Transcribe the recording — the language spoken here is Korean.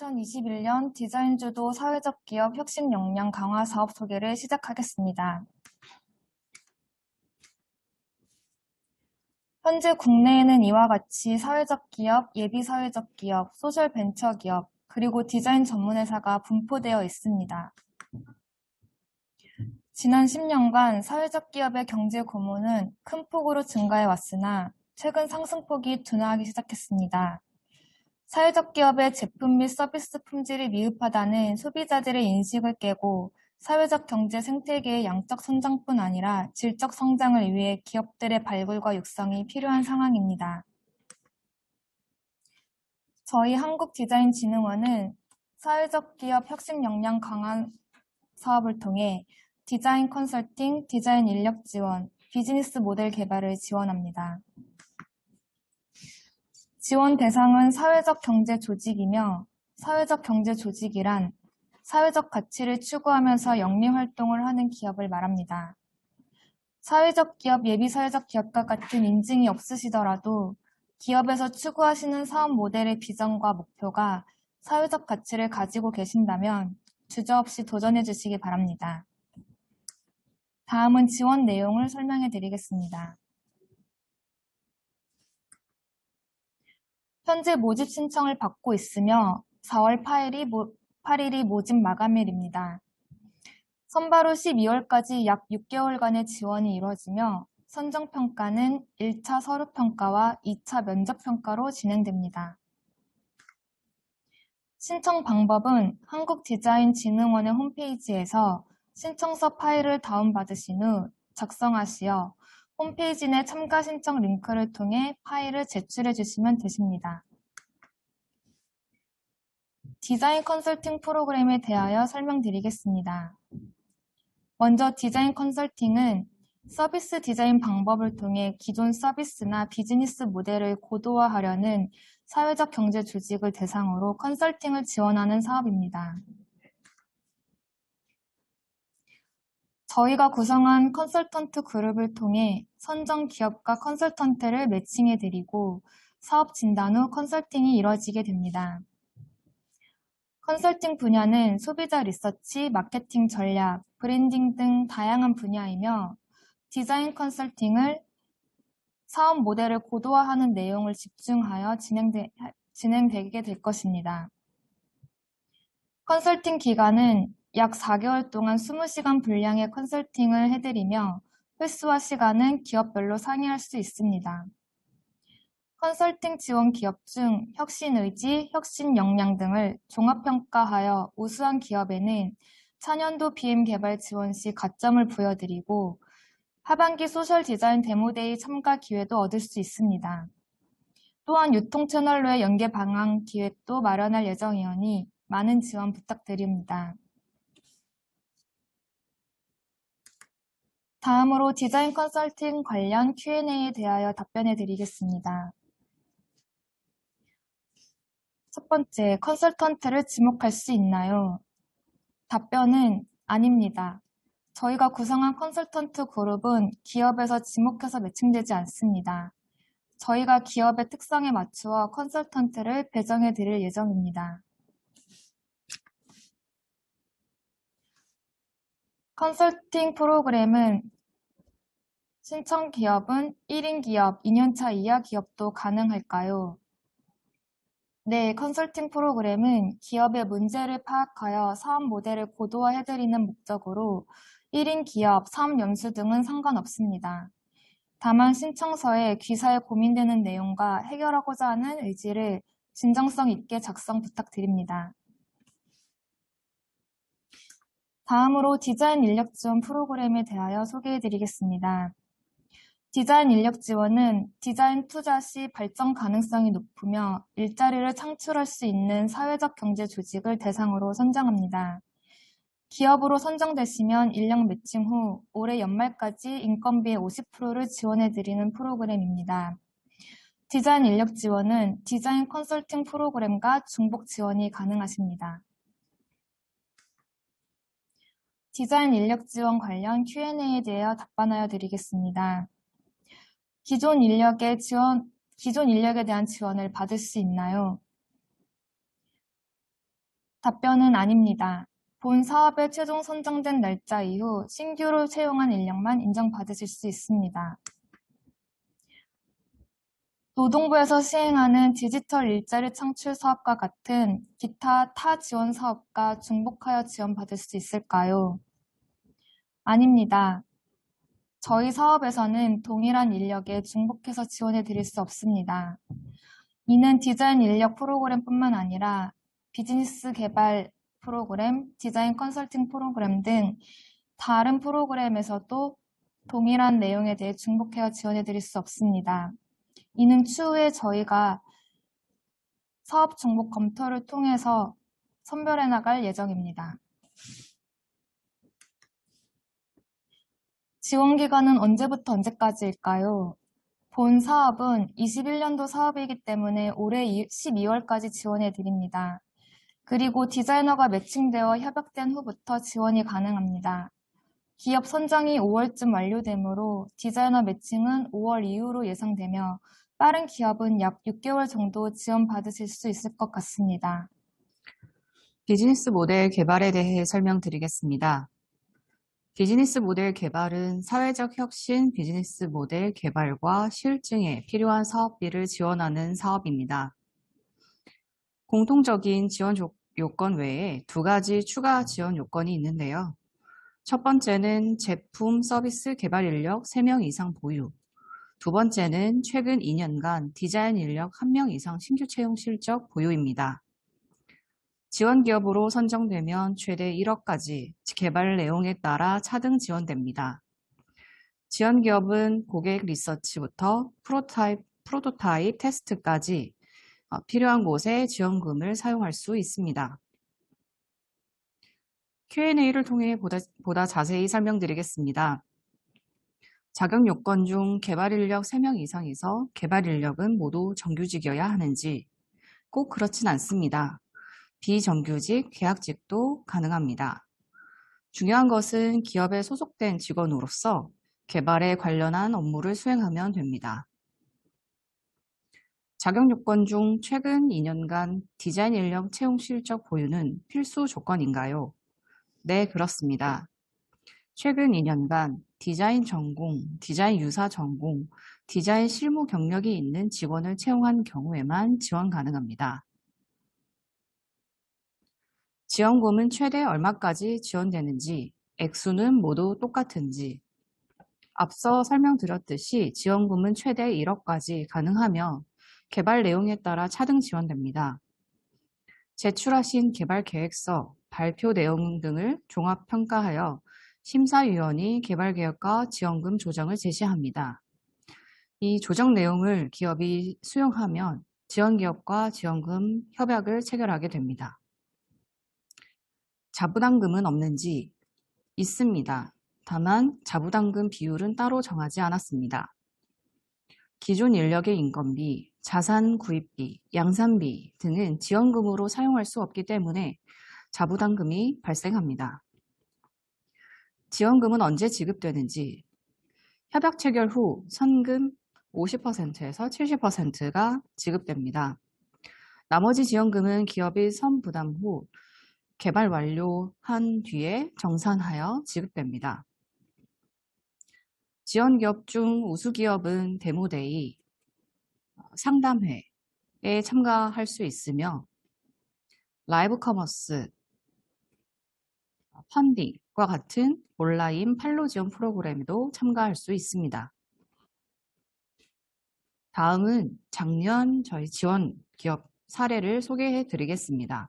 2021년 디자인 주도 사회적 기업 혁신 역량 강화 사업 소개를 시작하겠습니다. 현재 국내에는 이와 같이 사회적 기업, 예비 사회적 기업, 소셜 벤처 기업, 그리고 디자인 전문 회사가 분포되어 있습니다. 지난 10년간 사회적 기업의 경제 규모는 큰 폭으로 증가해 왔으나 최근 상승폭이 둔화하기 시작했습니다. 사회적 기업의 제품 및 서비스 품질이 미흡하다는 소비자들의 인식을 깨고 사회적 경제 생태계의 양적 성장뿐 아니라 질적 성장을 위해 기업들의 발굴과 육성이 필요한 상황입니다. 저희 한국디자인진흥원은 사회적 기업 혁신 역량 강화 사업을 통해 디자인 컨설팅, 디자인 인력 지원, 비즈니스 모델 개발을 지원합니다. 지원 대상은 사회적 경제 조직이며 사회적 경제 조직이란 사회적 가치를 추구하면서 영리 활동을 하는 기업을 말합니다. 사회적 기업, 예비 사회적 기업과 같은 인증이 없으시더라도 기업에서 추구하시는 사업 모델의 비전과 목표가 사회적 가치를 가지고 계신다면 주저없이 도전해 주시기 바랍니다. 다음은 지원 내용을 설명해 드리겠습니다. 현재 모집 신청을 받고 있으며 4월 8일이, 모, 8일이 모집 마감일입니다. 선발 후 12월까지 약 6개월간의 지원이 이루어지며 선정평가는 1차 서류평가와 2차 면접평가로 진행됩니다. 신청 방법은 한국디자인진흥원의 홈페이지에서 신청서 파일을 다운받으신 후 작성하시어 홈페이지 내 참가 신청 링크를 통해 파일을 제출해 주시면 되십니다. 디자인 컨설팅 프로그램에 대하여 설명드리겠습니다. 먼저 디자인 컨설팅은 서비스 디자인 방법을 통해 기존 서비스나 비즈니스 모델을 고도화하려는 사회적 경제 조직을 대상으로 컨설팅을 지원하는 사업입니다. 저희가 구성한 컨설턴트 그룹을 통해 선정 기업과 컨설턴트를 매칭해드리고 사업 진단 후 컨설팅이 이뤄지게 됩니다. 컨설팅 분야는 소비자 리서치, 마케팅 전략, 브랜딩 등 다양한 분야이며 디자인 컨설팅을 사업 모델을 고도화하는 내용을 집중하여 진행되, 진행되게 될 것입니다. 컨설팅 기간은 약 4개월 동안 20시간 분량의 컨설팅을 해드리며 횟수와 시간은 기업별로 상의할 수 있습니다. 컨설팅 지원 기업 중 혁신 의지, 혁신 역량 등을 종합평가하여 우수한 기업에는 차년도 BM 개발 지원 시 가점을 부여드리고 하반기 소셜 디자인 데모데이 참가 기회도 얻을 수 있습니다. 또한 유통 채널로의 연계 방향 기획도 마련할 예정이오니 많은 지원 부탁드립니다. 다음으로 디자인 컨설팅 관련 Q&A에 대하여 답변해 드리겠습니다. 첫 번째, 컨설턴트를 지목할 수 있나요? 답변은 아닙니다. 저희가 구성한 컨설턴트 그룹은 기업에서 지목해서 매칭되지 않습니다. 저희가 기업의 특성에 맞추어 컨설턴트를 배정해 드릴 예정입니다. 컨설팅 프로그램은 신청 기업은 1인 기업, 2년차 이하 기업도 가능할까요? 네, 컨설팅 프로그램은 기업의 문제를 파악하여 사업 모델을 고도화해드리는 목적으로 1인 기업, 사업 연수 등은 상관없습니다. 다만 신청서에 귀사에 고민되는 내용과 해결하고자 하는 의지를 진정성 있게 작성 부탁드립니다. 다음으로 디자인 인력 지원 프로그램에 대하여 소개해 드리겠습니다. 디자인 인력 지원은 디자인 투자 시 발전 가능성이 높으며 일자리를 창출할 수 있는 사회적 경제 조직을 대상으로 선정합니다. 기업으로 선정되시면 인력 매칭 후 올해 연말까지 인건비의 50%를 지원해 드리는 프로그램입니다. 디자인 인력 지원은 디자인 컨설팅 프로그램과 중복 지원이 가능하십니다. 디자인 인력 지원 관련 Q&A에 대해 답변하여 드리겠습니다. 기존 인력의 지원, 기존 인력에 대한 지원을 받을 수 있나요? 답변은 아닙니다. 본 사업에 최종 선정된 날짜 이후 신규로 채용한 인력만 인정받으실 수 있습니다. 노동부에서 시행하는 디지털 일자리 창출 사업과 같은 기타 타 지원 사업과 중복하여 지원받을 수 있을까요? 아닙니다. 저희 사업에서는 동일한 인력에 중복해서 지원해 드릴 수 없습니다. 이는 디자인 인력 프로그램뿐만 아니라 비즈니스 개발 프로그램, 디자인 컨설팅 프로그램 등 다른 프로그램에서도 동일한 내용에 대해 중복해서 지원해 드릴 수 없습니다. 이는 추후에 저희가 사업 중복 검토를 통해서 선별해 나갈 예정입니다. 지원 기간은 언제부터 언제까지일까요? 본 사업은 21년도 사업이기 때문에 올해 12월까지 지원해 드립니다. 그리고 디자이너가 매칭되어 협약된 후부터 지원이 가능합니다. 기업 선정이 5월쯤 완료되므로 디자이너 매칭은 5월 이후로 예상되며 빠른 기업은 약 6개월 정도 지원받으실 수 있을 것 같습니다. 비즈니스 모델 개발에 대해 설명드리겠습니다. 비즈니스 모델 개발은 사회적 혁신 비즈니스 모델 개발과 실증에 필요한 사업비를 지원하는 사업입니다. 공통적인 지원 조- 요건 외에 두 가지 추가 지원 요건이 있는데요. 첫 번째는 제품 서비스 개발 인력 3명 이상 보유. 두 번째는 최근 2년간 디자인 인력 1명 이상 신규 채용 실적 보유입니다. 지원 기업으로 선정되면 최대 1억까지 개발 내용에 따라 차등 지원됩니다. 지원 기업은 고객 리서치부터 프로타입, 프로토타입 테스트까지 어, 필요한 곳에 지원금을 사용할 수 있습니다. Q&A를 통해 보다, 보다 자세히 설명드리겠습니다. 자격 요건 중 개발 인력 3명 이상에서 개발 인력은 모두 정규직이어야 하는지 꼭 그렇진 않습니다. 비정규직, 계약직도 가능합니다. 중요한 것은 기업에 소속된 직원으로서 개발에 관련한 업무를 수행하면 됩니다. 자격 요건 중 최근 2년간 디자인 인력 채용 실적 보유는 필수 조건인가요? 네, 그렇습니다. 최근 2년간 디자인 전공, 디자인 유사 전공, 디자인 실무 경력이 있는 직원을 채용한 경우에만 지원 가능합니다. 지원금은 최대 얼마까지 지원되는지, 액수는 모두 똑같은지, 앞서 설명드렸듯이 지원금은 최대 1억까지 가능하며 개발 내용에 따라 차등 지원됩니다. 제출하신 개발 계획서, 발표 내용 등을 종합 평가하여 심사위원이 개발 계획과 지원금 조정을 제시합니다. 이 조정 내용을 기업이 수용하면 지원 기업과 지원금 협약을 체결하게 됩니다. 자부담금은 없는지 있습니다. 다만 자부담금 비율은 따로 정하지 않았습니다. 기존 인력의 인건비, 자산 구입비, 양산비 등은 지원금으로 사용할 수 없기 때문에 자부담금이 발생합니다. 지원금은 언제 지급되는지 협약 체결 후 선금 50%에서 70%가 지급됩니다. 나머지 지원금은 기업이 선부담 후 개발 완료한 뒤에 정산하여 지급됩니다. 지원 기업 중 우수 기업은 데모데이, 상담회에 참가할 수 있으며 라이브 커머스, 펀딩과 같은 온라인 판로 지원 프로그램에도 참가할 수 있습니다. 다음은 작년 저희 지원 기업 사례를 소개해 드리겠습니다.